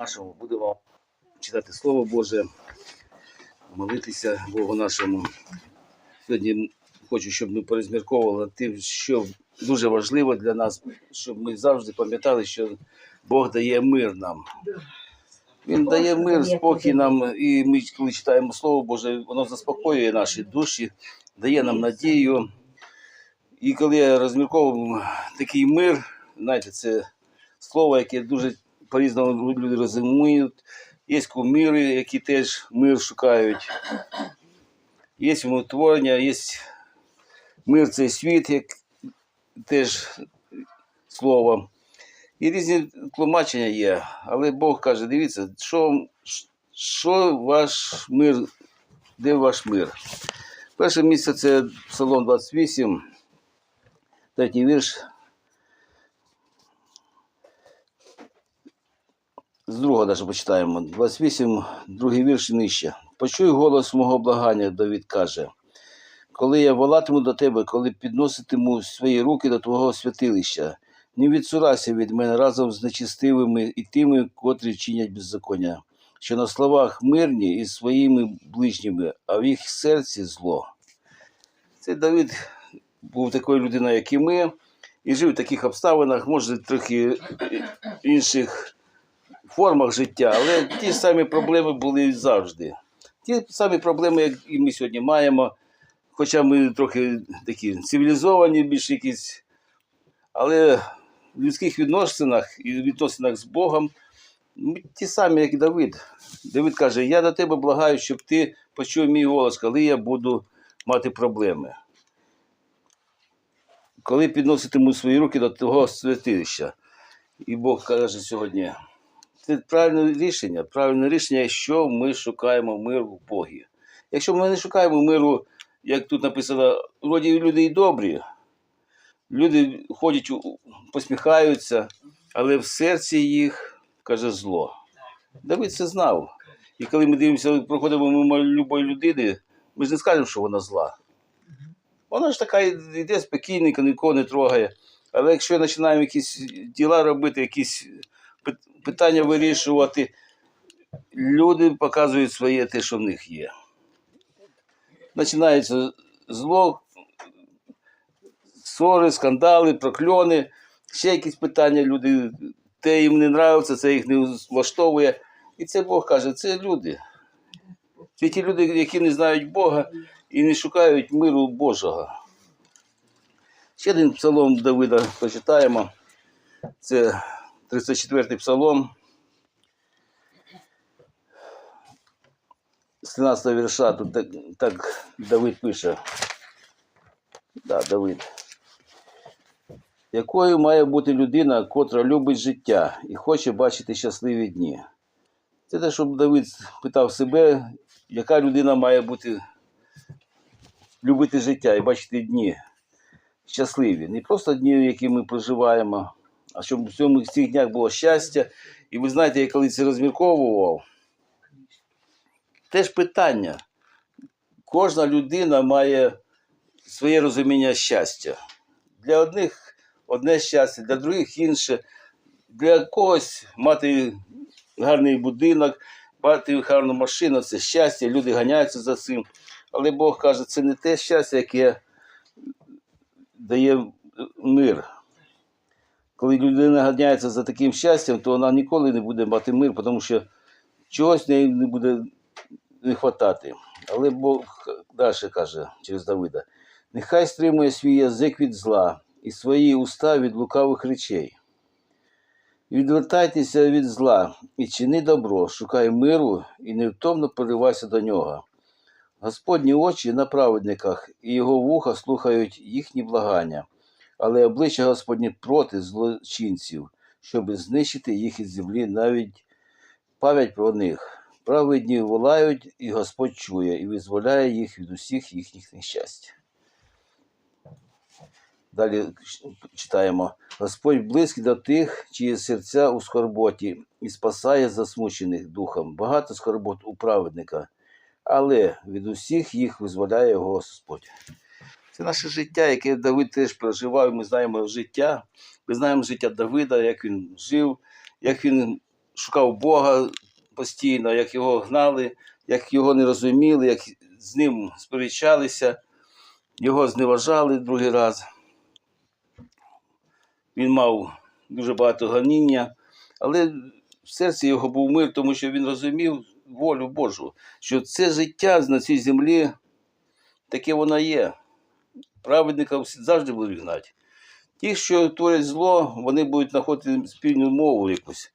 нашому будемо читати Слово Боже, молитися Богу нашому. Сьогодні хочу, щоб ми порозмірковували тим, що дуже важливо для нас, щоб ми завжди пам'ятали, що Бог дає мир нам. Він дає мир, спокій нам, і ми, коли читаємо Слово Боже, воно заспокоює наші душі, дає нам надію. І коли я розмірковував такий мир, знаєте, це слово, яке дуже по-різному люди розуміють. Є куміри, які теж мир шукають. Є умиротворення, є мир цей світ, як теж слово. І різні тлумачення є. Але Бог каже, дивіться, що, що ваш мир, де ваш мир? Перше місце це Псалом 28, третій вірш. З другого даже почитаємо. 28, другий вірш нижче. Почуй голос мого благання, Давід каже. Коли я волатиму до тебе, коли підноситиму свої руки до твого святилища, не відсурайся від мене разом з нечистивими і тими, котрі чинять беззаконня, що на словах мирні із своїми ближніми, а в їх серці зло. Цей Давид був такою людиною, як і ми, і жив в таких обставинах, може, трохи інших формах життя, але ті самі проблеми були завжди. Ті самі проблеми, як і ми сьогодні маємо, хоча ми трохи такі цивілізовані, більш якісь, але в людських відносинах і відносинах з Богом ми ті самі, як Давид. Давид каже: Я до тебе благаю, щоб ти почув мій голос, коли я буду мати проблеми. Коли підноситиму свої руки до того святилища. І Бог каже сьогодні, це правильне рішення. Правильне рішення, що ми шукаємо миру в Богі. Якщо ми не шукаємо миру, як тут написано, вроді люди і добрі, люди ходять, посміхаються, але в серці їх каже зло. Давид це знав. І коли ми дивимося, проходимо мимо любої людини, ми ж не скажемо, що вона зла. Вона ж така йде спокійненько, нікого не трогає. Але якщо починаємо якісь діла робити, якісь питання вирішувати, люди показують своє те, що в них є. Починається зло, ссори, скандали, прокльони, ще якісь питання, люди, те їм не нравиться, це їх не влаштовує. І це Бог каже, це люди. Це ті люди, які не знають Бога і не шукають миру Божого. Ще один псалом Давида прочитаємо. Це 34-й псалом. З 13 вірша тут так, так Давид пише. Да, Давид. Якою має бути людина, котра любить життя і хоче бачити щасливі дні? Це те, щоб Давид питав себе, яка людина має бути любити життя і бачити дні щасливі. Не просто дні, які ми проживаємо, а щоб в цьому в цих днях було щастя. І ви знаєте, я коли це розмірковував, теж питання. Кожна людина має своє розуміння щастя. Для одних одне щастя, для других інше. Для когось мати гарний будинок, мати гарну машину це щастя, люди ганяються за цим. Але Бог каже, це не те щастя, яке дає мир. Коли людина ганяється за таким щастям, то вона ніколи не буде мати мир, тому що чогось неї не буде не хватати. Але Бог далі каже через Давида: нехай стримує свій язик від зла і свої уста від лукавих речей. Відвертайтеся від зла і чини добро, шукай миру і невтомно поривайся до нього. Господні очі на праведниках, і його вуха слухають їхні благання, але обличчя Господні проти злочинців, щоб знищити їх із землі, навіть пам'ять про них. Праведні волають, і Господь чує, і визволяє їх від усіх їхніх нещасть. Далі читаємо: Господь близький до тих, чиї серця у скорботі, і спасає засмучених духом. Багато скорбот у праведника, але від усіх їх визволяє Господь. Це наше життя, яке Давид теж проживав. Ми знаємо життя. Ми знаємо життя Давида, як він жив, як він шукав Бога постійно, як його гнали, як його не розуміли, як з ним сперечалися, його зневажали другий раз. Він мав дуже багато ганіння, але в серці його був мир, тому що він розумів волю Божу, що це життя на цій землі таке воно є. Праведника завжди будуть гнати. Ті, що творять зло, вони будуть знаходити спільну мову якусь.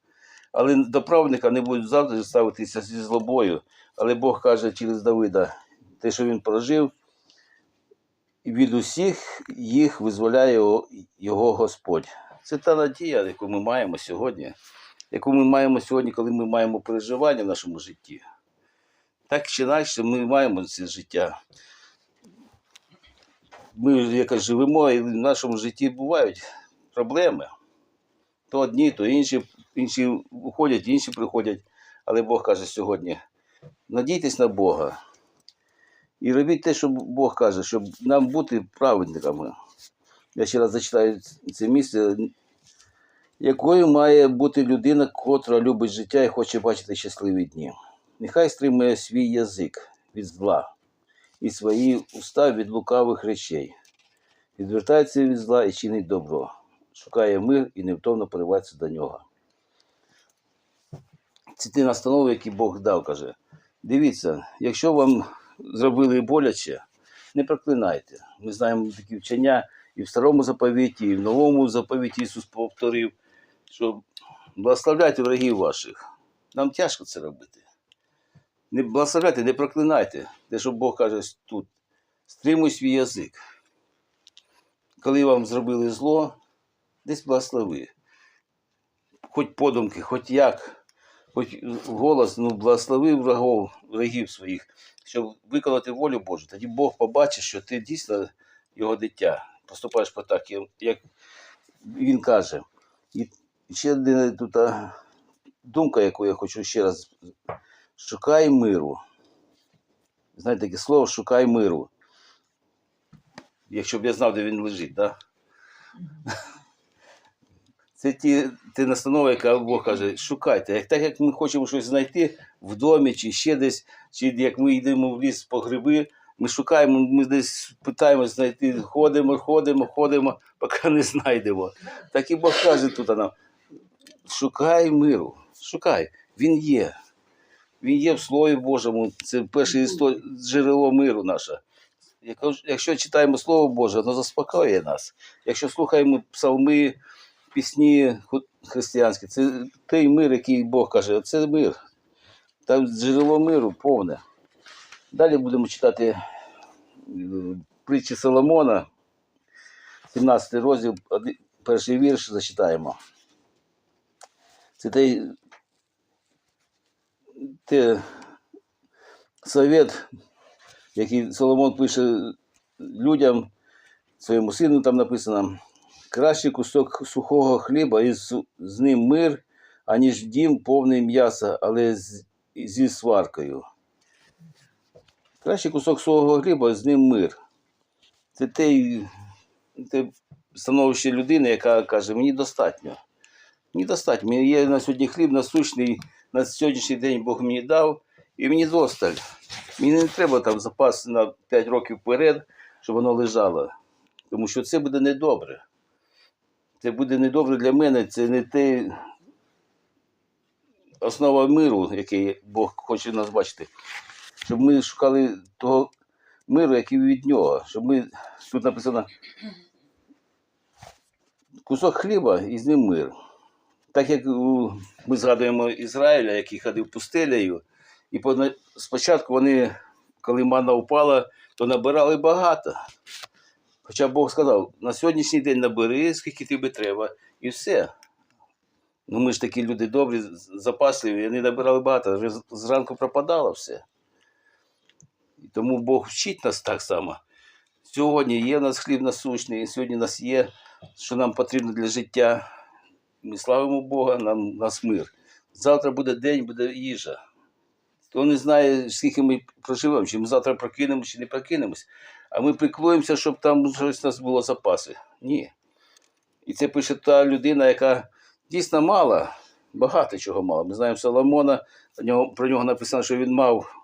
Але до праведника не будуть завжди ставитися зі злобою. Але Бог каже через Давида, те, що він прожив, від усіх їх визволяє його- Господь. Це та надія, яку ми маємо сьогодні, яку ми маємо сьогодні, коли ми маємо переживання в нашому житті. Так чи інакше ми маємо це життя. Ми якось живемо, і в нашому житті бувають проблеми. То одні, то інші, інші уходять, інші приходять. Але Бог каже сьогодні: надійтесь на Бога. І робіть те, що Бог каже, щоб нам бути праведниками. Я ще раз зачитаю це місце, якою має бути людина, котра любить життя і хоче бачити щасливі дні. Нехай стримує свій язик від зла і свої уста від лукавих речей. Відвертається від зла і чинить добро, шукає мир і невтомно поривається до нього. Це ті настанови, які Бог дав, каже. Дивіться, якщо вам зробили боляче, не проклинайте. Ми знаємо такі вчення і в старому заповіті, і в новому заповіті Ісус повторив, що благословляйте врагів ваших. Нам тяжко це робити. Не благословляйте, не проклинайте. Те, що Бог каже тут, стримуй свій язик. Коли вам зробили зло, десь благослови. Хоч подумки, хоч як, хоч голос, ну благослови врагов, врагів своїх, щоб виконати волю Божу. Тоді Бог побачить, що ти дійсно його дитя. Поступаєш по так, як- він каже. І ще одна тут думка, яку я хочу ще раз. Шукай миру. Знаєте таке слово шукай миру. Якщо б я знав, де він лежить, так? Да? Це ті, ті настанови, яка Бог каже, шукайте. Як, так як ми хочемо щось знайти в домі, чи ще десь, чи як ми йдемо в ліс по гриби, ми шукаємо, ми десь питаємо знайти, ходимо, ходимо, ходимо, поки не знайдемо. Так і Бог каже тут нам, шукай миру, шукай, він є. Він є в Слові Божому, це перше джерело миру наше. Якщо читаємо Слово Боже, воно заспокоює нас. Якщо слухаємо псалми, пісні християнські, це той мир, який Бог каже, це мир. Там джерело миру повне. Далі будемо читати е, притчі Соломона, 17 розділ, перший вірш зачитаємо. Це той, те совет, який Соломон пише людям, своєму сину там написано, краще кусок сухого хліба і з, ним мир, аніж дім повний м'яса, але з, зі сваркою. Краще кусок сухого хліба з ним мир. Це те, те становище людини, яка каже, мені достатньо. Мені достатньо. Мені є на сьогодні хліб насущний, на сьогоднішній день Бог мені дав, і мені досталь. Мені не треба там запас на 5 років вперед, щоб воно лежало. Тому що це буде недобре. Це буде недобре для мене, це не те основа миру, який Бог хоче нас бачити. Щоб ми шукали того миру, який від нього. Щоб ми, тут написано кусок хліба і з ним мир. Так як ми згадуємо Ізраїля, який ходив пустелею, і спочатку вони, коли мана впала, то набирали багато. Хоча Бог сказав, на сьогоднішній день набери, скільки тобі треба, і все. Ну ми ж такі люди добрі, запасливі, вони набирали багато, зранку пропадало все. І тому Бог вчить нас так само. Сьогодні є в нас хліб насущний, і сьогодні в нас є, що нам потрібно для життя. Ми славимо Бога, нам нас мир. Завтра буде день, буде їжа. Хто не знає, скільки ми проживемо, чи ми завтра прокинемося, чи не прокинемось. А ми піклуємося, щоб там щось у нас було запаси. Ні. І це пише та людина, яка дійсно мала, багато чого мав. Ми знаємо Соломона, про нього, про нього написано, що він мав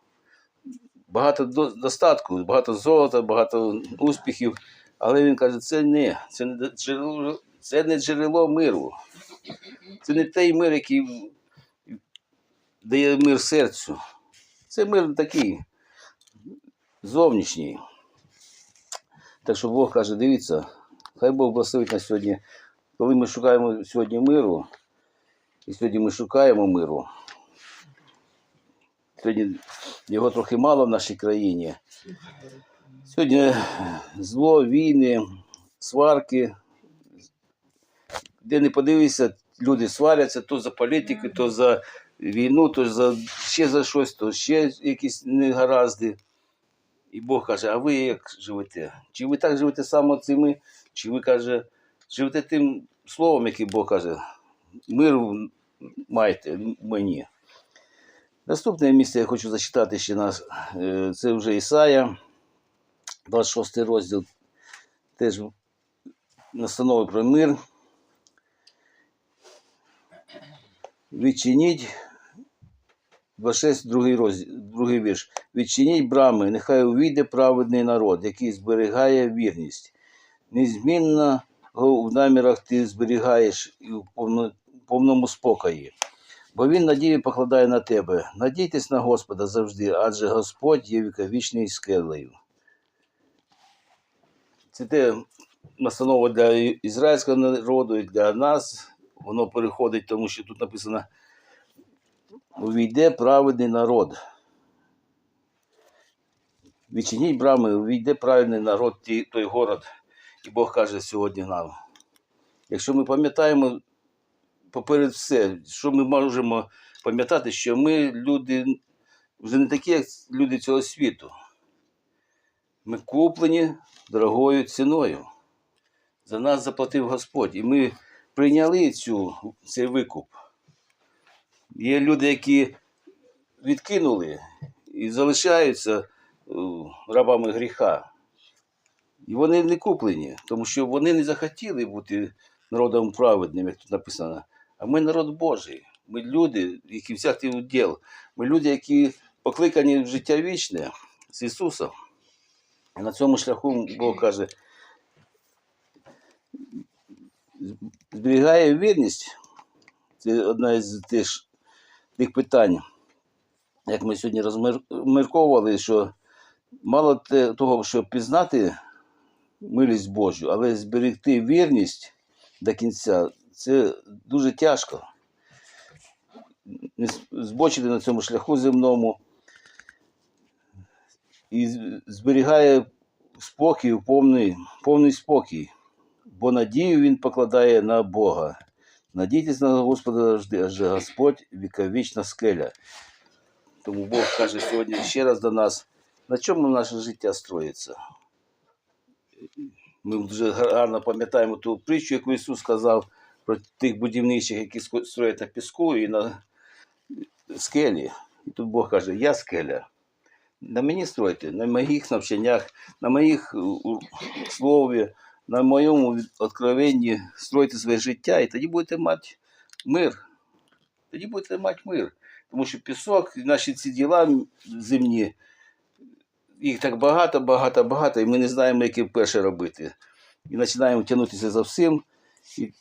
багато достатку, багато золота, багато успіхів. Але він каже, це не, це не джерело, це не джерело миру. Це не той мир, який дає мир серцю. Це мир такий зовнішній. Так що Бог каже, дивіться, хай Бог благословить нас сьогодні. Коли ми шукаємо сьогодні миру, і сьогодні ми шукаємо миру. Сьогодні його трохи мало в нашій країні. Сьогодні зло, війни, сварки. Де не подивишся, люди сваряться то за політику, то за війну, то за ще за щось, то ще якісь негаразди. І Бог каже, а ви як живете? Чи ви так живете само цими, чи ви каже, живете тим словом, яке Бог каже, мир майте мені. Наступне місце я хочу зачитати ще нас. е, Це вже Ісая, 26 розділ. Теж настанови про мир. Відчиніть 26, другий, розділ, другий вірш. Відчиніть брами, нехай увійде праведний народ, який зберігає вірність. Незмінно в намірах ти зберігаєш і в повному спокої. Бо він надію покладає на тебе. Надійтесь на Господа завжди, адже Господь є віковічною скелею. Це те настанова для ізраїльського народу і для нас. Воно переходить, тому що тут написано увійде праведний народ. Відчиніть брами, увійде праведний народ, той город. І Бог каже сьогодні нам. Якщо ми пам'ятаємо поперед все, що ми можемо пам'ятати, що ми люди вже не такі, як люди цього світу. Ми куплені дорогою ціною. За нас заплатив Господь. І ми прийняли цю, цей викуп. Є люди, які відкинули і залишаються е, рабами гріха. І вони не куплені, тому що вони не захотіли бути народом праведним, як тут написано. А ми народ Божий. Ми люди, які взяти уділ. Ми люди, які покликані в життя вічне з Ісусом. На цьому шляху Бог каже, зберігає вірність. Це одна із тих, тих питань, як ми сьогодні розмірковували, що мало того, щоб пізнати милість Божу, але зберегти вірність до кінця це дуже тяжко. Збочити на цьому шляху земному і зберігає спокій, повний, повний спокій, бо надію він покладає на Бога. Надійтесь на Господа завжди, адже Господь віковічна скеля. Тому Бог каже сьогодні ще раз до нас, на чому наше життя строїться. Ми дуже гарно пам'ятаємо ту притчу, яку Ісус сказав про тих будівничих, які строять на піску і на скелі. І тут Бог каже, я скеля. На мені стройте, на моїх навчаннях, на моїх слові, на моєму від- откровенні стройте своє життя, і тоді будете мати мир. Тоді будете мати мир. Тому що пісок, наші ці діла земні, їх так багато, багато, багато, і ми не знаємо, які перше робити. І починаємо тягнутися за всім. І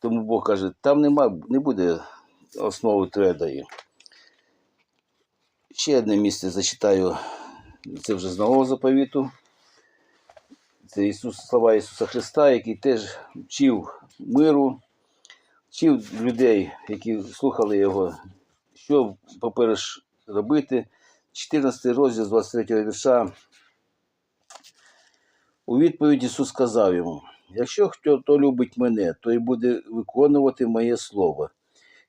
тому Бог каже, там нема, не буде основи твердої. Ще одне місце зачитаю, це вже з нового заповіту. Це Ісус, слова Ісуса Христа, який теж вчив миру, вчив людей, які слухали Його, що попереш робити. 14 розділ 23 вірша. У відповідь Ісус сказав йому: Якщо хто то любить мене, то й буде виконувати моє слово.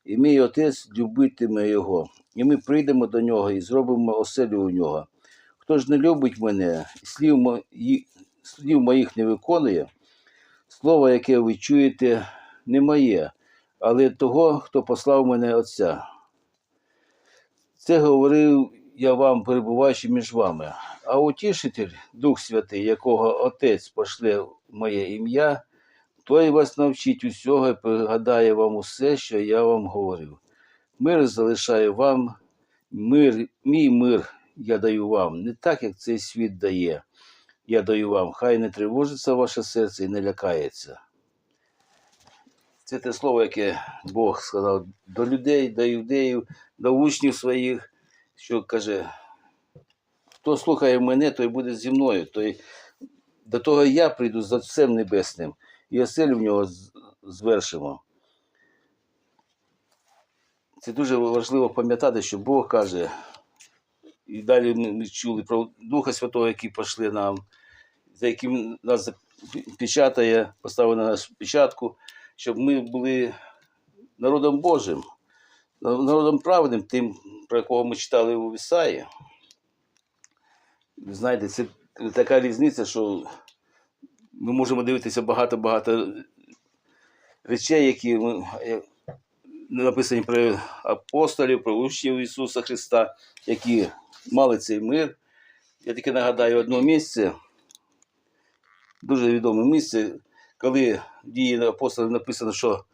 І мій отець любитиме його, і ми прийдемо до нього і зробимо оселю у нього. Хто ж не любить мене, слів, мої, слів моїх не виконує, слово, яке ви чуєте, не моє, але того, хто послав мене Отця. Це говорив я вам, перебуваючи між вами. А утішитель, Дух Святий, якого Отець пошле в моє ім'я, той вас навчить усього і пригадає вам усе, що я вам говорив. Мир залишаю вам, мир, мій мир я даю вам, не так, як цей світ дає. Я даю вам, хай не тривожиться ваше серце і не лякається. Це те слово, яке Бог сказав до людей, до юдеїв, до учнів своїх, що каже, хто слухає мене, той буде зі мною. Той, до того я прийду за Отцем Небесним, і оселю в нього звершимо. Це дуже важливо пам'ятати, що Бог каже, і далі ми, чули про Духа Святого, який пошли нам, за яким нас печатає, поставив на нас печатку, щоб ми були народом Божим, народом праведним, тим, про якого ми читали у Ісаї. Знаєте, це така різниця, що ми можемо дивитися багато-багато речей, які написані про апостолів, про учнів Ісуса Христа, які мали цей мир. Я тільки нагадаю одне місце, дуже відоме місце, коли в дії апостолів написано, що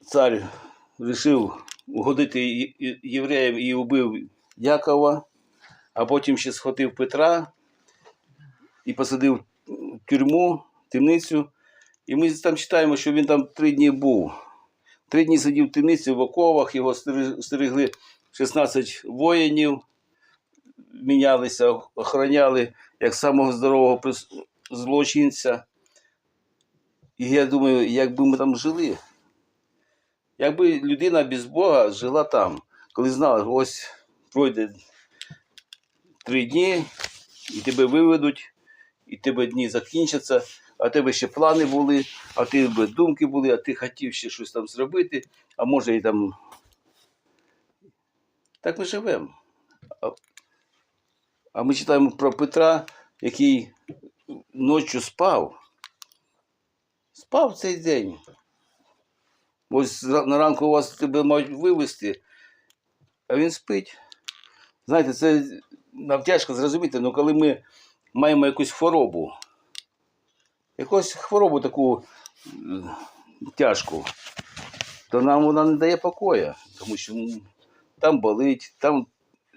цар вирішив угодити євреям і убив Якова, а потім ще схватив Петра і посадив в тюрму, в темницю. І ми там читаємо, що він там три дні був. Три дні сидів в темниці в оковах, його стерегли 16 воїнів, мінялися, охороняли як самого здорового злочинця. І я думаю, якби ми там жили, якби людина без Бога жила там, коли знала, ось пройде три дні, і тебе виведуть, і тебе дні закінчаться, а тебе ще плани були, а тебе думки були, а ти хотів ще щось там зробити, а може і там. Так ми живемо. А, ми читаємо про Петра, який ночі спав. Спав цей день. Ось на ранку у вас тебе мають вивезти, а він спить. Знаєте, це нам тяжко зрозуміти, але коли ми маємо якусь хворобу, якусь хворобу таку тяжку, то нам вона не дає покоя, тому що там болить, там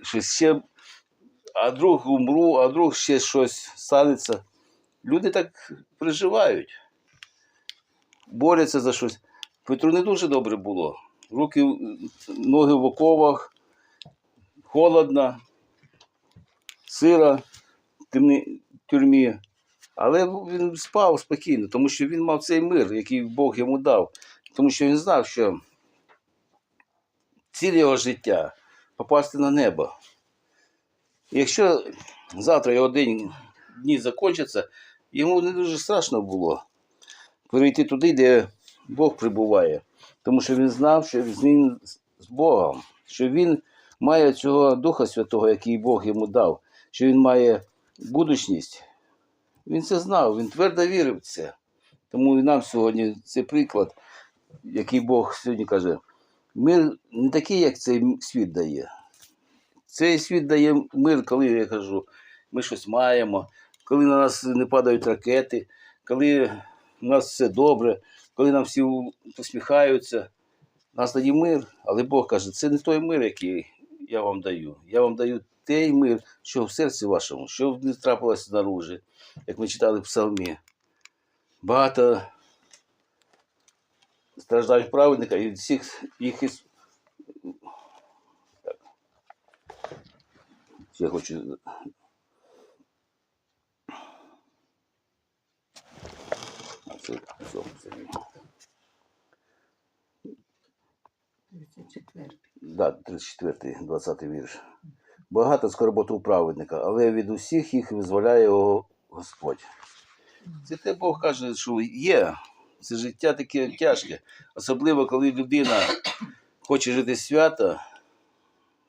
щось ще, а друг умру, а друг ще щось станеться. Люди так переживають, борються за щось. Петру не дуже добре було. Руки, ноги в оковах, холодно, сира в тюрмі. Але він спав спокійно, тому що він мав цей мир, який Бог йому дав. Тому що він знав, що ціль його життя попасти на небо. Якщо завтра його день дні закінчаться, йому не дуже страшно було перейти туди, де Бог прибуває. Тому що він знав, що він з Богом, що він має цього Духа Святого, який Бог йому дав, що він має будучність. Він це знав, він твердо вірив в це. Тому і нам сьогодні це приклад, який Бог сьогодні каже: мир не такий, як цей світ дає. Цей світ дає мир, коли я кажу, ми щось маємо, коли на нас не падають ракети, коли у нас все добре, коли нам всі посміхаються. У нас тоді мир, але Бог каже, це не той мир, який я вам даю. Я вам даю той мир, що в серці вашому, що не трапилося знаружи, як ми читали в псалмі. Багато страждають праведника і всіх їх із... Так. Я хочу. Це цьому псалмі. 34. Да, 34, 20 вірш. Багато скорботу у праведника, але від усіх їх визволяє його Господь. Це те Бог каже, що є. Це життя таке тяжке. Особливо, коли людина хоче жити свято,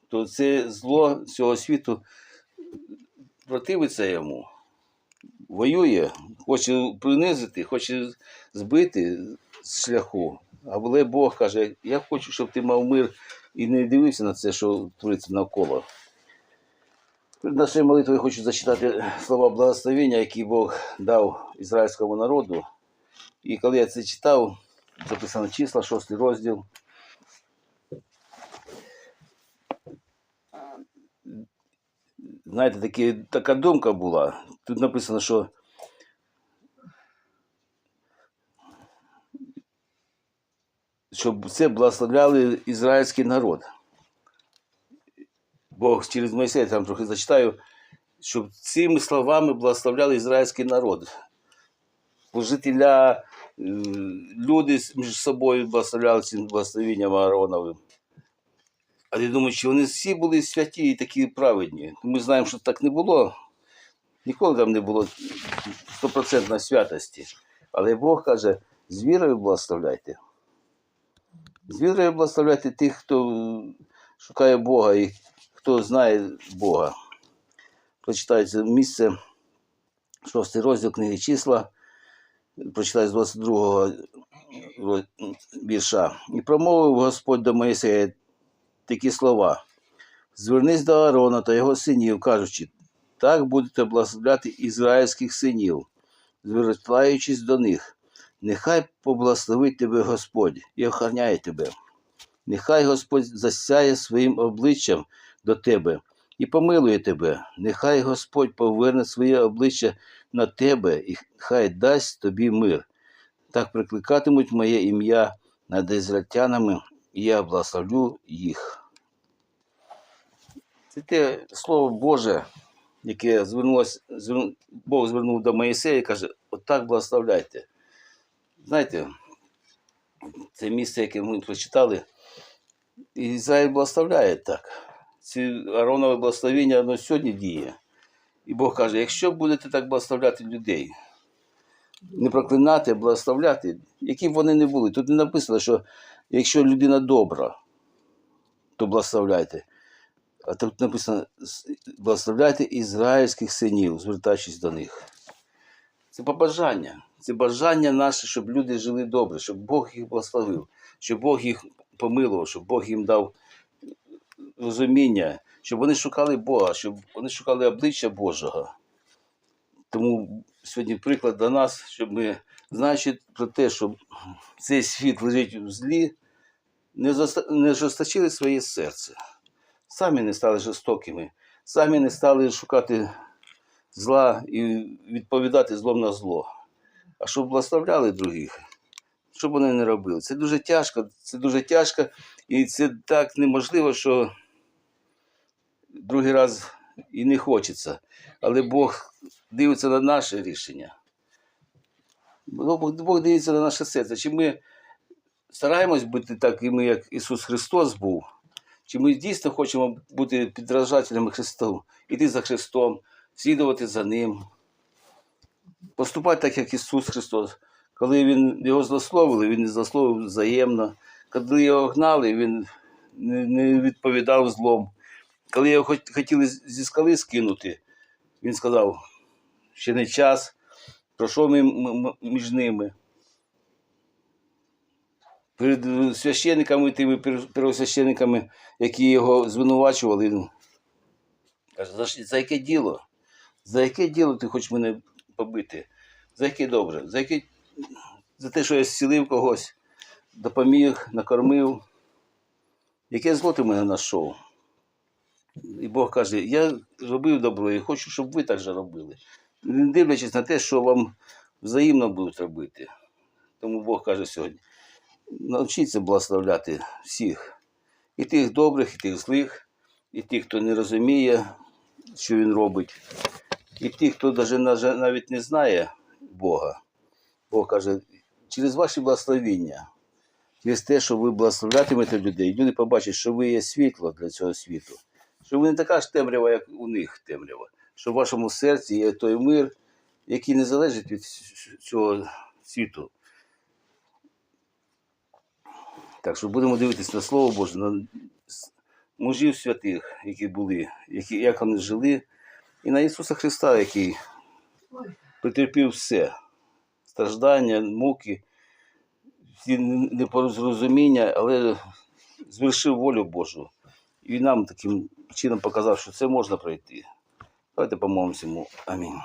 то це зло цього світу противиться йому, воює, хоче принизити, хоче збити з шляху. Але Бог каже, я хочу, щоб ти мав мир і не дивився на це, що твориться навколо. Перед нашою молитвою хочу зачитати слова благословення, які Бог дав ізраїльському народу. І коли я це читав, записано числа, шостий розділ. Знаєте, такі, така думка була. Тут написано, що щоб це благословляли ізраїльський народ. Бог через Моїсея, там трохи зачитаю, щоб цими словами благословляли ізраїльський народ, служителя люди між собою благословляли цим благословенням Аароновим. А я думаю, чи вони всі були святі і такі праведні. Ми знаємо, що так не було. Ніколи там не було стопроцентної святості. Але Бог каже, з вірою благословляйте. З вірою благословляйте тих, хто шукає Бога і хто знає Бога. Прочитаю це місце, шостий розділ книги числа, прочитаю з 22 го вірша. І промовив Господь до Моїсея такі слова. Звернись до Аарона та його синів, кажучи, так будете благословляти ізраїльських синів, звертаючись до них. Нехай поблагословить тебе Господь і охороняє тебе. Нехай Господь засяє своїм обличчям до тебе і помилує тебе. Нехай Господь поверне своє обличчя на тебе і хай дасть тобі мир. Так прикликатимуть моє ім'я над ізраїльтянами, і я благословлю їх. Це те слово Боже, яке звернулось, зверну- Бог звернув до Моїсея і каже, отак благословляйте. Знаєте, це місце, яке ми прочитали, Ізраїль благословляє так. Ці Ааронове благословення воно сьогодні діє. І Бог каже, якщо будете так благословляти людей, не проклинати, а благословляти, які б вони не були. Тут не написано, що якщо людина добра, то благословляйте. А тут написано, «С- благословляйте ізраїльських синів, звертаючись до них. Це побажання. Це бажання наше, щоб люди жили добре, щоб Бог їх благословив, щоб Бог їх помилував, щоб Бог їм дав розуміння, щоб вони шукали Бога, щоб вони шукали обличчя Божого. Тому сьогодні приклад до нас, щоб ми, знаючи про те, що цей світ лежить в злі, не, заста- не жорсточили своє серце. Самі не стали жорстокими, самі не стали шукати зла і відповідати злом на зло. А щоб благословляли других, щоб вони не робили. Це дуже тяжко, це дуже тяжко, і це так неможливо, що другий раз і не хочеться. Але Бог дивиться на наше рішення. Бог, дивиться на наше серце. Чи ми стараємось бути такими, як Ісус Христос був, чи ми дійсно хочемо бути підражателями Христу, іти за Христом, слідувати за Ним, поступати так, як Ісус Христос. Коли Він його злословили, Він не злословив взаємно. Коли його гнали, Він не відповідав злом. Коли його хот- хотіли зі скали скинути, він сказав, ще не час, пройшов між ними. Перед е, священниками, тими пер- первосвященниками, які його звинувачували, він каже, за, за яке діло? За яке діло ти хочеш мене побити? За яке добре? За яке за те, що я зцілив когось, допоміг, накормив. Яке зло ти мене знайшов? І Бог каже, я робив добро і хочу, щоб ви так же робили. Не дивлячись на те, що вам взаємно будуть робити. Тому Бог каже сьогодні, навчіться благословляти всіх. І тих добрих, і тих злих, і тих, хто не розуміє, що він робить, і тих, хто навіть не знає Бога. Бог каже, через ваші благословіння, через те, що ви благословлятимете людей, люди побачать, що ви є світло для цього світу, що ви не така ж темрява, як у них темрява, що в вашому серці є той мир, який не залежить від цього світу. Так що будемо дивитися на Слово Боже, на мужів святих, які були, які, як вони жили, і на Ісуса Христа, який претерпів все страждання, муки, всі непорозуміння, але звершив волю Божу. І нам таким чином показав, що це можна пройти. Давайте помолимося йому. Амінь.